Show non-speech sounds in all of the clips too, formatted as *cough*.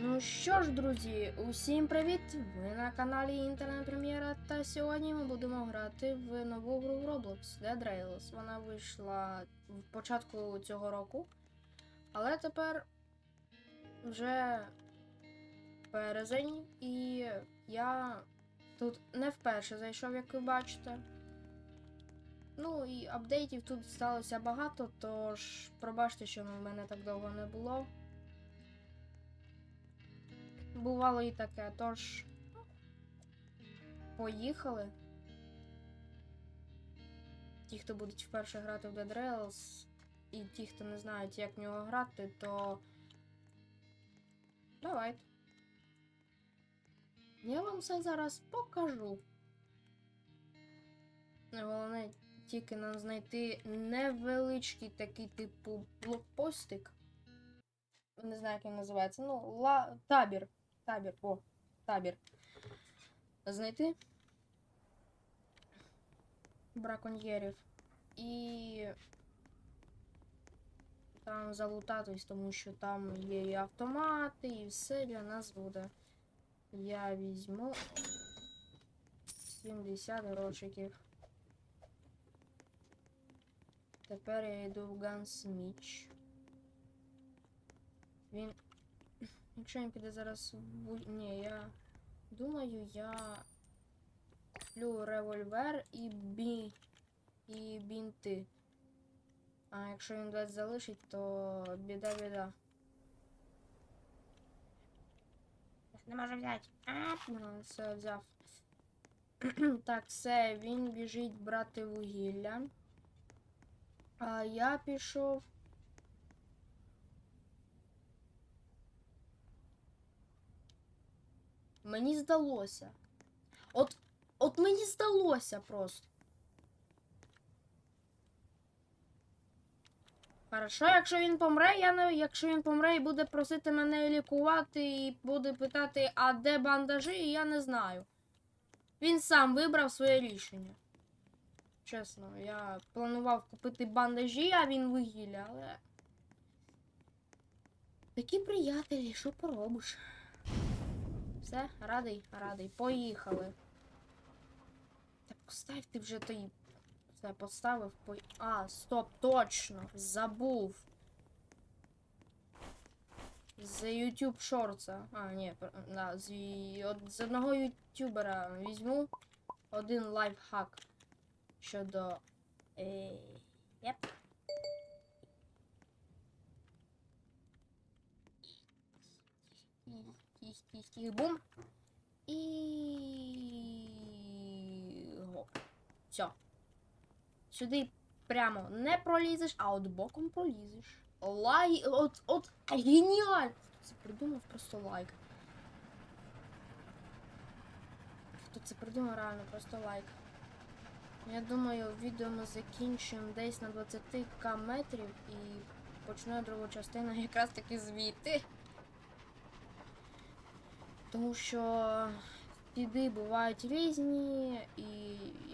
Ну що ж, друзі, усім привіт! Ви на каналі Інтернет Прем'єра, та сьогодні ми будемо грати в нову гру в Roblox Dead Rails. Вона вийшла в початку цього року, але тепер вже березень, і я тут не вперше зайшов, як ви бачите. Ну і апдейтів тут сталося багато, тож пробачте, що в мене так довго не було. Бувало і таке, тож. Поїхали. Ті, хто будуть вперше грати в Dead Rails, і ті, хто не знають, як в нього грати, то. Давайте. Я вам все зараз покажу. Головне тільки нам знайти невеличкий такий типу блокпостик. Не знаю, як він називається. Ну, ла... табір. Табір, о, табір. Знайти браконьєрів. І там залутатись, тому що там є і автомати, і все для нас буде. Я візьму 70 грошиків. Тепер я йду в Гансміч. Він Якщо він піде зараз в... Ні, я думаю, я куплю револьвер і бі... і бінти. А якщо він десь залишить, то біда-біда. Не можу взяти. А, ну, все взяв. *clears throat* так, все, він біжить брати вугілля. А я пішов. Мені здалося. От, от мені здалося просто. Хорошо, якщо він помре, я не, якщо він помре і буде просити мене лікувати і буде питати, а де бандажі, я не знаю. Він сам вибрав своє рішення. Чесно, я планував купити бандажі, а він вугілля, але. Такі приятелі, що поробиш? Все, радий, радий. Поїхали. Так, став ти вже той. Все, поставив по. А, стоп, точно! Забув. З YouTube Shorts. А, ні, да, з, од- з одного ютубера візьму один лайфхак щодо. Е, Єп. Тих, тих, тих, бум. І. Гоп. Все. Сюди прямо не пролізеш, а от боком пролізеш. Лай. От, от геніально! Хто це придумав просто лайк. Хто це придумав реально просто лайк. Я думаю, відео ми закінчимо десь на 20к метрів і почну другу частину якраз таки звідти. Тому що сліди бувають різні, і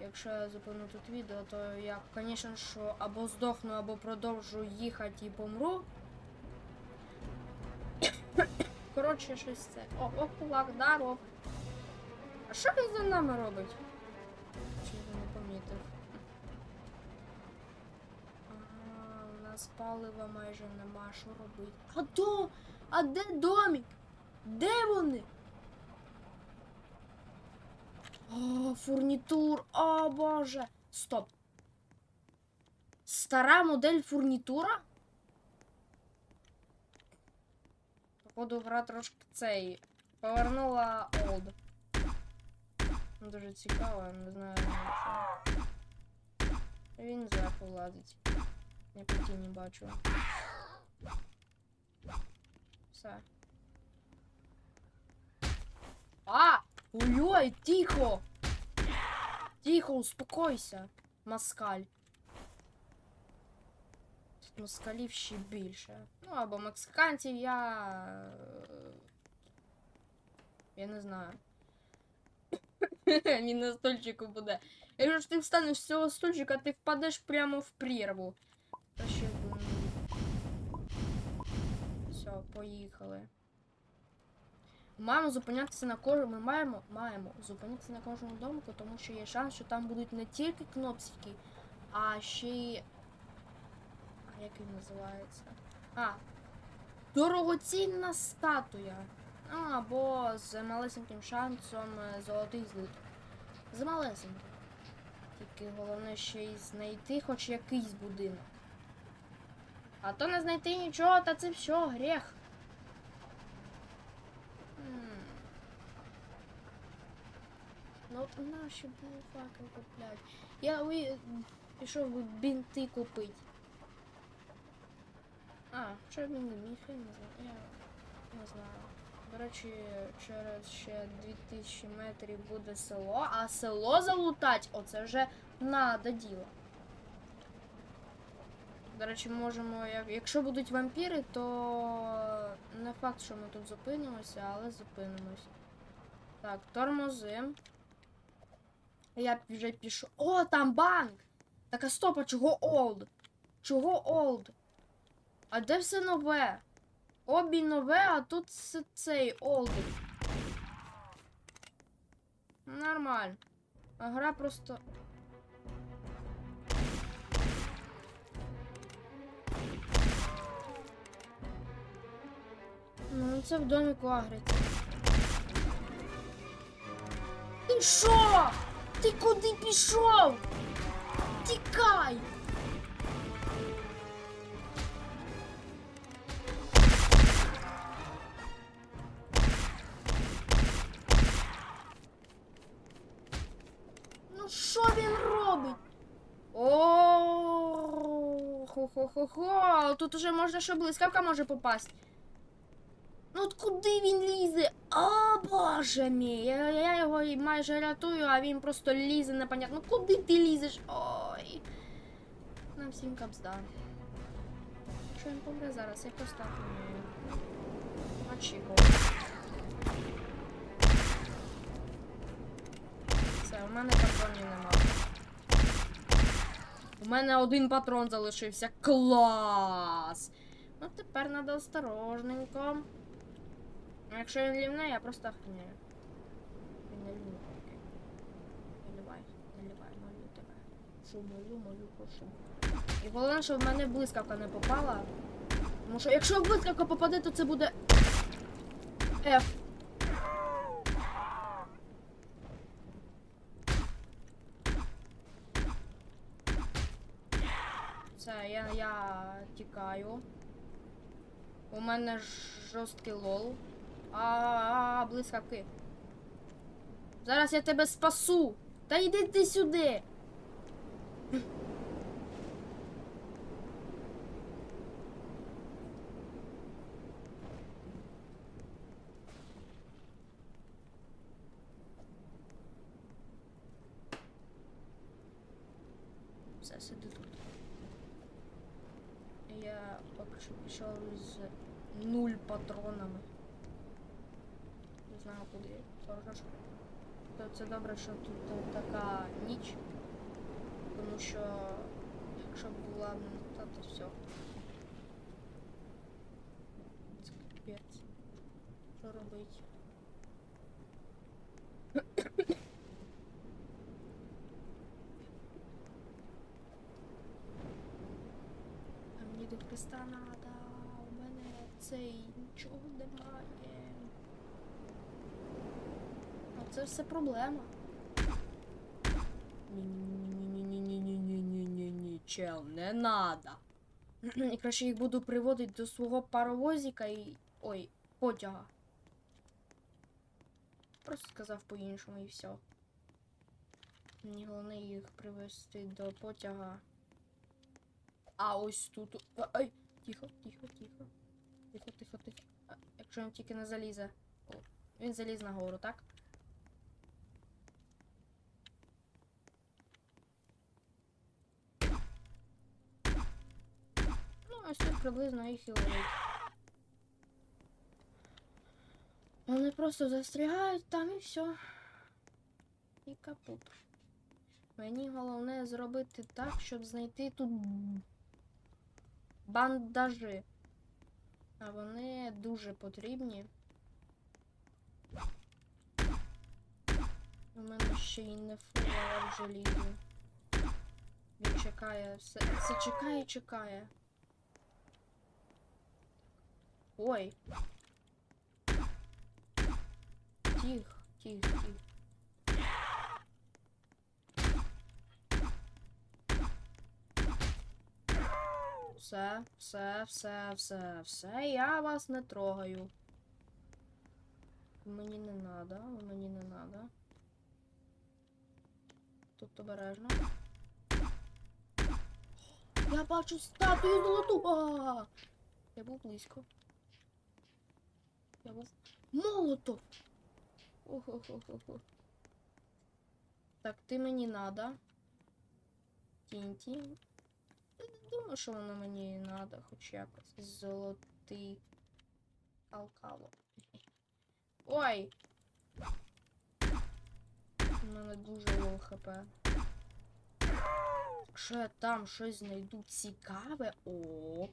якщо я зупиню тут відео, то я, звісно, що або здохну, або продовжу їхати і помру. *coughs* Коротше, щось це. О, о, кулак, даров. А що він за нами робить? Чи не помітив? А, у нас палива майже нема, що робити. А до? А де домик? Де вони? О, фурнітур, о боже. Стоп. Стара модель фурнітура? Походу, гра трошки цей. Повернула олд. Дуже цікаво, я не знаю. що. Він зверху лазить. Я по тіні бачу. Все. А! Ой-ой, тихо! Тихо, успокойся, москаль. Тут москалів ще більше. Ну, або мексиканців я. е, Я не знаю. *coughs* Він на стульчику буде. Якщо ж ти встанеш з цього стульчика, ти впадеш прямо в прірву. Та ще. Все, поїхали. Маємо зупинятися на кожному. Ми маємо, маємо зупинитися на кожному домику, тому що є шанс, що там будуть не тільки кнопсики, а ще й. А як він називається? А. Дорогоцінна статуя. Ну, або з малесеньким шансом е, золотий злит. З малесеньким. Тільки головне ще й знайти хоч якийсь будинок. А то не знайти нічого, та це все, гріх. Ну нащо було факел купляти? Я ви... пішов би бінти купити. А, що міг, я не знаю. Я не знаю. До речі, через ще 2000 метрів буде село, а село залутать, оце вже надо діло. До речі, можемо, як- якщо будуть вампіри, то не факт, що ми тут зупинимося, але зупинимось. Так, тормозим. Я вже пішов. О, там банк! Так а стоп, а чого олд? Чого олд? А де все нове? Обі нове, а тут с- цей олд. Нормально. А гра просто. Ну, це в доміку агриться. Ти що? Ти куди пішов? Тікай! Ну що він робить? О, хо-хо-хо-хо. Тут уже можна, що блискавка може попасти. Ну от куди він лізе? О, боже мій. Я, я його майже рятую, а він просто лізе непонятно. Ну куди ти лізеш? Ой. Нам всім капзда. Якщо він помре зараз, я просто. Очікував. Все, у мене патронів нема. У мене один патрон залишився. Клас! Ну тепер треба осторожненько. А якщо він лівне, я просто охренею. Він не лівне. Наливай, наливай, молю тебе. Що молю, молю, прошу. І головне, щоб в мене блискавка не попала. Тому що якщо блискавка попаде, то це буде. F. Все, я, я тікаю. У мене жорсткий лол. А, а, блискавки. Зараз я тебе спасу. Та йди ти сюди. Все, сиди тут. Я поки що пішов з нуль патронами. Не знаю куди. Тож то це добре, що тут така ніч. Тому що якщо б була б то все. Це капець. Що робити? А мені до Христа надо, у мене цей нічого немає. Оце все проблема. Ні-ні-ні-ні-ні-ні-ні-ні-ні-ні, чел, не надо. І краще їх буду приводити до свого паровозика і. ой, потяга. Просто сказав по-іншому і все. Мені головне їх привезти до потяга. А ось тут. Ай! Тихо, тихо, тихо. Тихо, тихо, тихо. А, якщо він тільки не залізе. О, він заліз на гору, так? Ось тут приблизно їх і ловить. Вони просто застрягають там і все. І капут. Мені головне зробити так, щоб знайти тут бандажі. А вони дуже потрібні. У мене ще й не фула в желізі. Він чекає, все, все чекає, чекає. Ой. Тих, тих, тих. Все, все, все, все, все, я вас не трогаю. Мені не надо, мені не надо. Тут обережно. Я бачу статую золоту. А! Я був близько. Я був молотов. Охо-хо-хо-хо. Так, ти мені надо. Тінті. Я не думаю, що воно мені надо, хоч якось. Золотий алкало. Ой! У мене дуже лоу хп. Якщо я там щось знайду цікаве, о.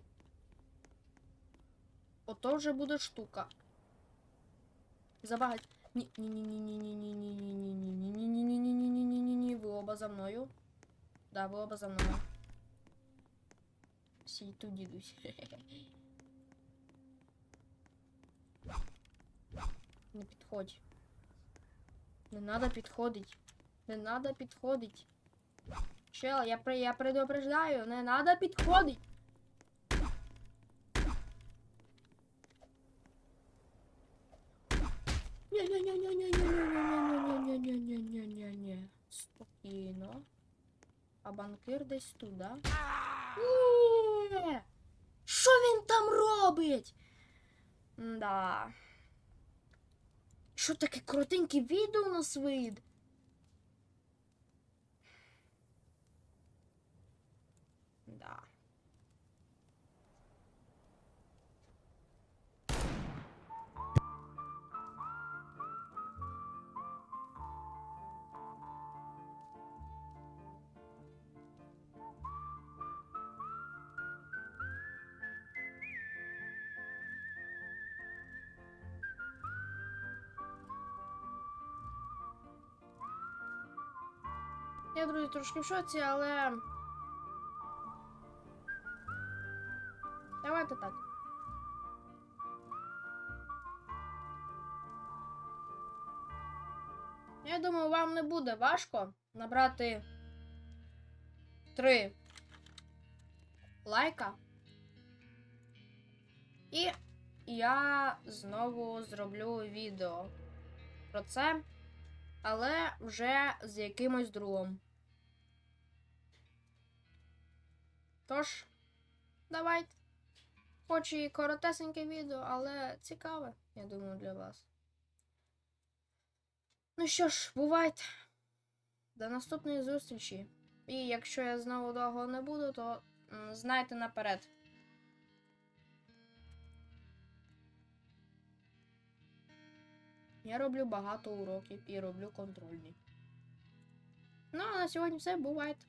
Ото вже буде штука. Забагать. Ні, ви оба за мною. Да, ви оба за мною. Сій тут дідусь. Не підходь. Не надо підходить. Не надо підходить. Чел, я, я предупреждаю, не надо підходить. А банкир десь тут, да? Ні! Що він там робить? Да. Що таке коротеньке відео у нас вийде? Я, друзі, трошки в шоці, але. Давайте так. Я думаю, вам не буде важко набрати три лайка. І я знову зроблю відео про це, але вже з якимось другом. Тож, давайте. Хоч і коротесеньке відео, але цікаве, я думаю, для вас. Ну що ж, бувайте. До наступної зустрічі. І якщо я знову довго не буду, то знайте наперед. Я роблю багато уроків і роблю контрольні. Ну, а на сьогодні все, бувайте.